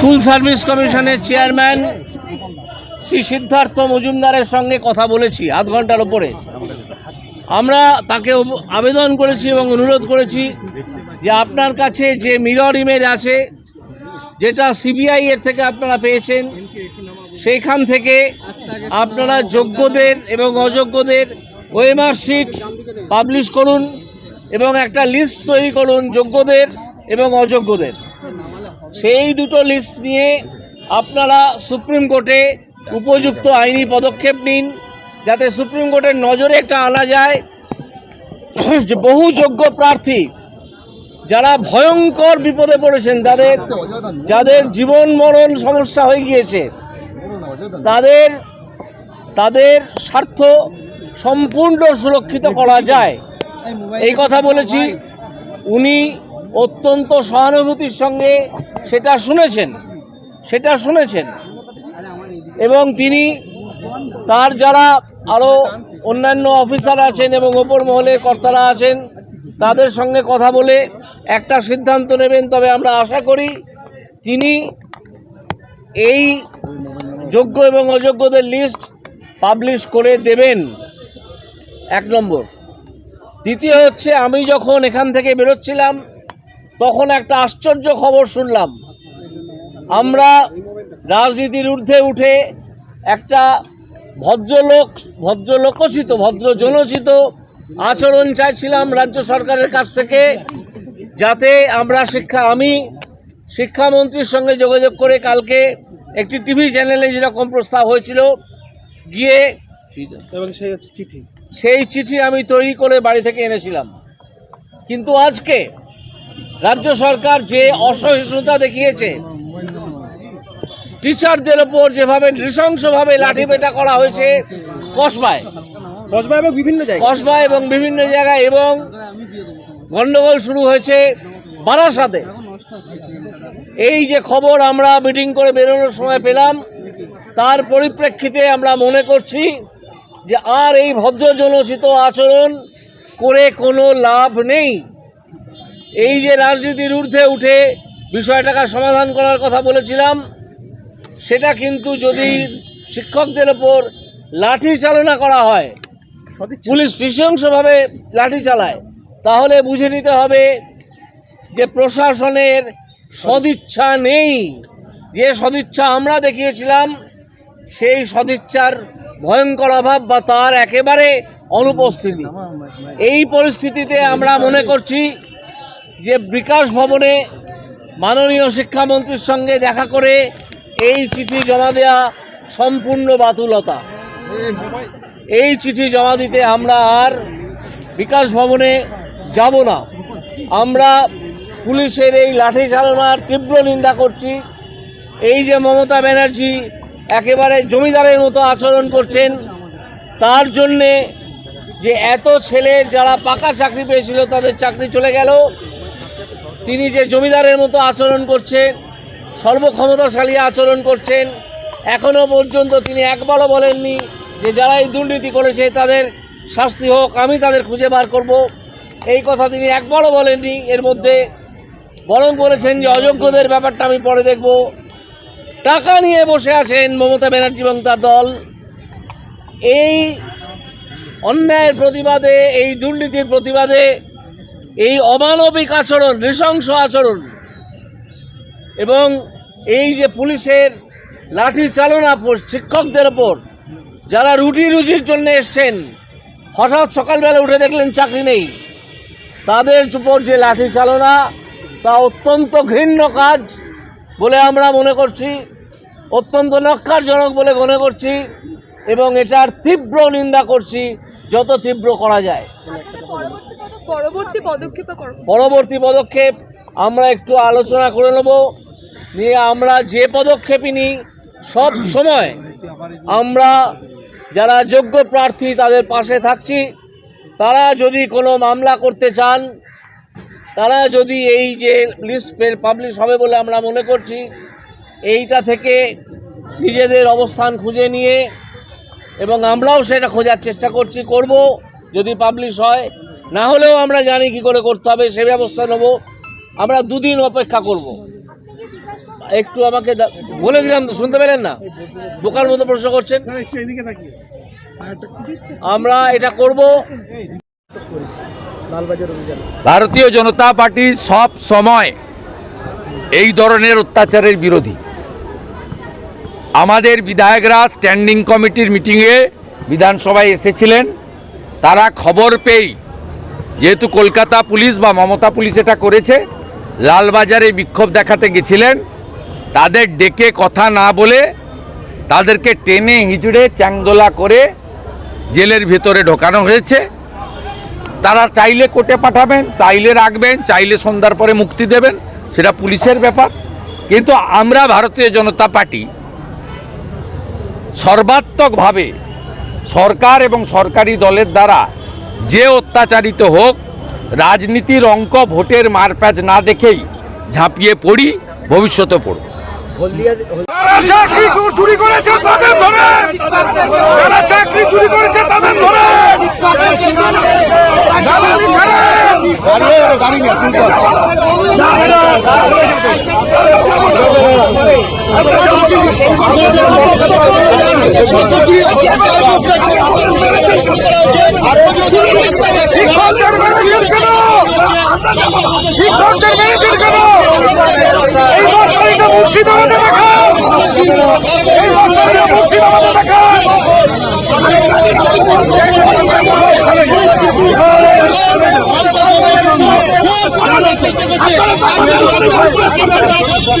School service কমিশনের chairman Shri Siddhartha মজুমদারের সঙ্গে কথা বলেছি, আধ ঘণ্টার ওপরে। আমরা তাকে আবেদন করেছি এবং অনুরোধ করেছি যে আপনার কাছে যে মিরর ইমেজ আছে, যেটা সিবিআই এর থেকে আপনারা পেয়েছেন, সেইখান থেকে আপনারা যোগ্যদের এবং অযোগ্যদের ওয়েমার শিট পাবলিশ করুন এবং একটা লিস্ট তৈরি করুন যোগ্যদের এবং অযোগ্যদের। সেই দুটো লিস্ট নিয়ে আপনারা সুপ্রিম কোর্টে উপযুক্ত আইনি পদক্ষেপ নিন, যাতে সুপ্রিম কোর্টের নজরে একটা আনা যায় যে বহু যোগ্য প্রার্থী যারা ভয়ঙ্কর বিপদে পড়েছেন, তাদের যাদের জীবন মরণ সমস্যা হয়ে গিয়েছে, তাদের তাদের স্বার্থ সম্পূর্ণ সুরক্ষিত করা যায়। এই কথা বলেছি। উনি অত্যন্ত সহানুভূতির সঙ্গে সেটা শুনেছেন সেটা শুনেছেন। এবং তিনি তার যারা আরও অন্যান্য অফিসার আছেন এবং ওপর মহলের কর্তারা আছেন, তাদের সঙ্গে কথা বলে একটা সিদ্ধান্ত নেবেন। তবে আমরা আশা করি তিনি এই যোগ্য এবং অযোগ্যদের লিস্ট পাবলিশ করে দেবেন। এক নম্বর। দ্বিতীয় হচ্ছে, আমি যখন এখান থেকে বেরোচ্ছিলাম তখন একটা আশ্চর্য খবর শুনলাম। আমরা রাজনীতির ঊর্ধ্বে উঠে একটা ভদ্রলোক ভদ্রলোকোচিত ভদ্র জনচিত আচরণ চাইছিলাম রাজ্য সরকারের কাছ থেকে যাতে আমরা শিক্ষা আমি শিক্ষামন্ত্রীর সঙ্গে যোগাযোগ করে কালকে একটি টিভি চ্যানেলে যেরকম প্রস্তাব হয়েছিল গিয়ে এবং সেই চিঠি। সেই চিঠি আমি তৈরি করে বাড়ি থেকে এনেছিলাম। কিন্তু আজকে রাজ্য সরকার যে অসহিষ্ণুতা দেখিয়েছে টিচারদের ওপর যেভাবে নৃশংসভাবে লাঠি পেটা করা হয়েছে কসবায়। কসবা এবং বিভিন্ন জায়গায়। কসবায় এবং বিভিন্ন জায়গায় এবং গণ্ডগোল শুরু হয়েছে বারাসাতে। এই যে খবর আমরা মিটিং করে বেরোনোর সময় পেলাম তার পরিপ্রেক্ষিতে আমরা মনে করছি যে আর এই ভদ্রজনচিত আচরণ করে কোনো লাভ নেই। এই যে রাজনীতির ঊর্ধ্বে উঠে বিষয়টাকে সমাধান করার কথা বলেছিলাম সেটা কিন্তু যদি শিক্ষকদের ওপর লাঠি চালনা করা হয় পুলিশ নৃশংসভাবে লাঠি চালায় তাহলে বুঝে নিতে হবে যে প্রশাসনের সদিচ্ছা নেই। যে সদিচ্ছা আমরা দেখিয়েছিলাম সেই সদিচ্ছার ভয়ঙ্কর অভাব বা তার একেবারে অনুপস্থিতি। এই পরিস্থিতিতে আমরা মনে করছি যে বিকাশ ভবনে মাননীয় শিক্ষামন্ত্রীর সঙ্গে দেখা করে এই চিঠি জমা দেওয়া সম্পূর্ণ বাতুলতা। এই চিঠি জমা দিতে আমরা আর বিকাশ ভবনে যাব না। আমরা পুলিশের এই লাঠি চালনার তীব্র নিন্দা করছি। এই যে মমতা ব্যানার্জি একেবারে জমিদারের মতো আচরণ করছেন, তার জন্যে যে এত ছেলে যারা পাকা চাকরি পেয়েছিল তাদের চাকরি চলে গেল। তিনি যে জমিদারের মতো আচরণ করছেন, সর্বক্ষমতাশালী আচরণ করছেন এখনও পর্যন্ত তিনি একবারও বলেননি যে যারা এই দুর্নীতি করেছে তাদের শাস্তি হোক, আমি তাদের খুঁজে বার করব। এই কথা তিনি একবারও বলেননি। এর মধ্যে বরং বলেছেন যে অযোগ্যদের ব্যাপারটা আমি পরে দেখব। টাকা নিয়ে বসে আছেন মমতা ব্যানার্জি এবং তার দল। এই অন্যায়ের প্রতিবাদে, এই দুর্নীতির প্রতিবাদে এই অমানবিক আচরণ, নৃশংস আচরণ এবং এই যে পুলিশের লাঠি চালনা শিক্ষকদের ওপর যারা রুটি রুজির জন্য এসছেন, হঠাৎ সকালবেলা উঠে দেখলেন চাকরি নেই। তাদের উপর যে লাঠি চালনা, তা অত্যন্ত ঘৃণ্য কাজ বলে আমরা মনে করছি, অত্যন্ত নক্কারজনক বলে মনে করছি এবং এটার তীব্র নিন্দা করছি। যত তীব্র করা যায়। পরবর্তী পদক্ষেপ করব পরবর্তী পদক্ষেপ আমরা একটু আলোচনা করে নেব। নিয়ে আমরা যে পদক্ষেপই নিই সব সময় আমরা যারা যোগ্য প্রার্থী তাদের পাশে থাকছি। তারা যদি কোনো মামলা করতে চান তারা যদি এই যে লিস্ট পাবলিশ হবে বলে আমরা মনে করছি এইটা থেকে নিজেদের অবস্থান খুঁজে নিয়ে এবং আমরাও সেটা খোঁজার চেষ্টা করছি করব যদি পাবলিশ হয়। না হলেও আমরা জানি কি করে করতে হবে সে ব্যবস্থা নেব। আমরা দুদিন অপেক্ষা করব। একটু আমাকে বলে দিলাম তো শুনতে পেলেন না? বোকার মতো প্রশ্ন করছেন। আমরা এটা করব। ভারতীয় জনতা পার্টি সব সময় এই ধরনের অত্যাচারের বিরোধী। আমাদের বিধায়করা স্ট্যান্ডিং কমিটির মিটিংয়ে বিধানসভায় এসেছিলেন। তারা খবর পেয়েই, যেহেতু কলকাতা পুলিশ বা মমতা পুলিশ এটা করেছে, লালবাজারে বিক্ষোভ দেখাতে গেছিলেন। তাদের ডেকে কথা না বলে তাদেরকে টেনে হিঁচড়ে চ্যাংদোলা করে জেলের ভেতরে ঢোকানো হয়েছে। তারা চাইলে কোর্টে পাঠাবেন, চাইলে রাখবেন, চাইলে সন্ধ্যার পরে মুক্তি দেবেন, সেটা পুলিশের ব্যাপার। কিন্তু আমরা ভারতীয় জনতা পার্টি সর্বাত্মকভাবে সরকার এবং সরকারি দলের দ্বারা যে অত্যাচারিত হোক, রাজনীতির অঙ্ক ভোটের মারপ্যাচ না দেখেই ঝাঁপিয়ে পড়ি, ভবিষ্যতে পড়ব। হলদিয়া চাকরি চুরি করেছে, তাদের ধরে। যারা চাকরি চুরি করেছে, তাদের ধরে। শিক্ষকদের মেরেছেন কেন? শিক্ষকদের মেরেছেন কেন এই মশারিটা মুর্শিদাবাদে দেখান এই মশারিটা মুর্শিদাবাদে দেখান অত্যাচার হলো কেন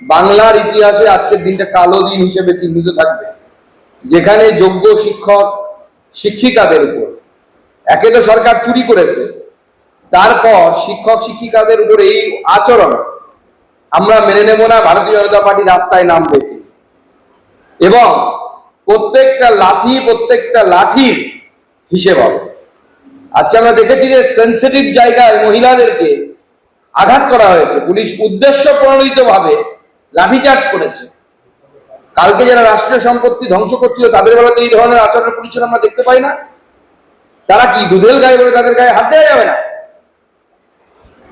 বাংলার ইতিহাসে আজকের দিনটা কালো দিন হিসেবে চিহ্নিত থাকবে। যেখানে যোগ্য শিক্ষক, শিক্ষিকাদের উপর। একে তো সরকার চুরি করেছে। তারপর শিক্ষক, শিক্ষিকাদের উপর এই আচরণ আমরা মেনে নেব না, ভারতীয় জনতা পার্টি রাস্তায় নামবে এবং প্রত্যেকটা লাঠি, প্রত্যেকটা লাঠির হিসেব হবে। আজকে আমরা দেখেছি যে সেন্সিটিভ জায়গায় মহিলাদেরকে আঘাত করা হয়েছে। পুলিশ উদ্দেশ্য প্রণোদিত ভাবে লাঠিচার্জ করেছে। কালকে যারা রাষ্ট্রীয় সম্পত্তি ধ্বংস করছিল, তাদের বেলাতে এই ধরনের আচরণের পুলিশের আমরা দেখতে পাই না। তারা কি দুধেল গায়ে বলে তাদের গায়ে হাত দেওয়া যাবে না?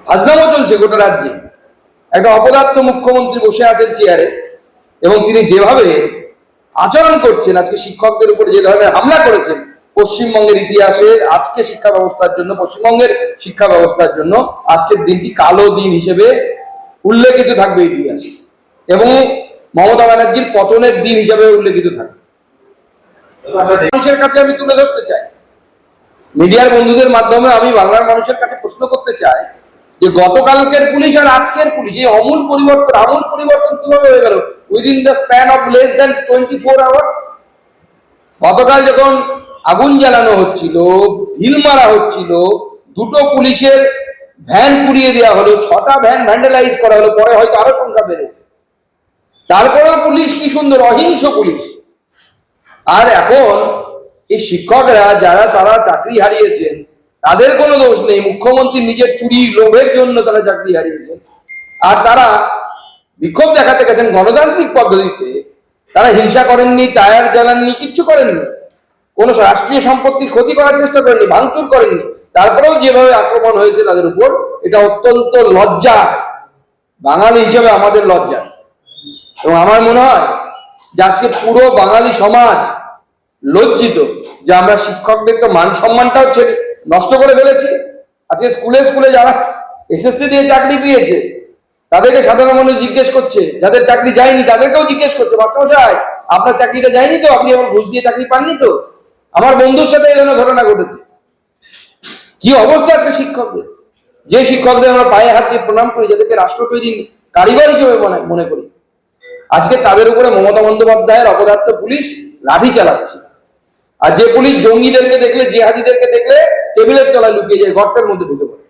হাজনামো চলছে গোটা রাজ্যে। একটা অপদার্থ মুখ্যমন্ত্রী বসে আছেন চেয়ারে, এবং তিনি যেভাবে আচরণ করছেন, আজকে শিক্ষকদের উপরে যে ধরনের হামলা করেছেন, পশ্চিমবঙ্গের ইতিহাসে আজকে শিক্ষা ব্যবস্থার জন্য, পশ্চিমবঙ্গের শিক্ষা ব্যবস্থার জন্য, আজকের দিনটি কালো দিন হিসেবে উল্লেখিত থাকবে ইতিহাসে। এবং মমতা ব্যানার্জির পতনের দিন হিসাবে উল্লেখিত থাকবে মানুষের কাছে আমি তুলে ধরতে চাই। মিডিয়ার বন্ধুদের মাধ্যমে আমি বাংলার মানুষের কাছে প্রশ্ন করতে চাই যে গতকালকের পুলিশ আর আজকের পুলিশ, এই অমূল পরিবর্তন, আমূল পরিবর্তন কীভাবে হয়ে গেল? Within the span of less than twenty four hours গতকাল যখন আগুন জ্বালানো হচ্ছিল, ঢিল মারা হচ্ছিল, দুটো পুলিশের ভ্যান পুড়িয়ে দেওয়া হলো, ছটা ভ্যান ভ্যান্ডালাইজ করা হলো, পরে হয়তো আরও সংখ্যা বেড়েছে। তারপরেও পুলিশ কি সুন্দর? অহিংস পুলিশ। আর এখন এই শিক্ষকরা যারা তারা চাকরি হারিয়েছেন, তাদের কোনো দোষ নেই। মুখ্যমন্ত্রী নিজের চুরির লোভের জন্য তারা চাকরি হারিয়েছেন। আর তারা বিক্ষোভ দেখাতে গেছেন গণতান্ত্রিক পদ্ধতিতে। তারা হিংসা করেননি, টায়ার জ্বালাননি, কিচ্ছু করেননি। কোনো রাষ্ট্রীয় সম্পত্তির ক্ষতি করার চেষ্টা করেননি, ভাঙচুর করেননি। তারপরেও যেভাবে আক্রমণ হয়েছে তাদের উপর, এটা অত্যন্ত লজ্জা বাঙালি হিসেবে আমাদের লজ্জা। এবং আমার মনে হয় যে আজকে পুরো বাঙালি সমাজ লজ্জিত যে আমরা শিক্ষকদের তো মান সম্মানটাও ছেড়ে নষ্ট করে ফেলেছি। আজকে স্কুলে স্কুলে যারা এসএসসি দিয়ে চাকরি পেয়েছে, তাদেরকে সাধারণ মানুষ জিজ্ঞেস করছে, যাদের চাকরি যায়নি তাদেরকেও জিজ্ঞেস করছে, মাস্টারমশাই, আপনার চাকরিটা যায়নি তো? আপনি আমার ঘুষ দিয়ে চাকরি পাননি তো? আমার বন্ধুর সাথে এই ধরনের ঘটনা ঘটেছে। কি অবস্থা আজকে শিক্ষকদের? যে শিক্ষকদের আমরা পায়ে হাত দিয়ে প্রণাম করি, যাদেরকে রাষ্ট্র তৈরি কারিগর হিসেবে মনে মনে করি। আজকে তাদের উপরে মমতা বন্দ্যোপাধ্যায়ের অপদার্থ পুলিশ লাঠি চালাচ্ছে। আর যে পুলিশ জঙ্গিদেরকে দেখলে, জিহাদিদেরকে দেখলে, টেবিলের তলায় লুকিয়ে যায় গর্তের মধ্যে ঢুকে পড়ে।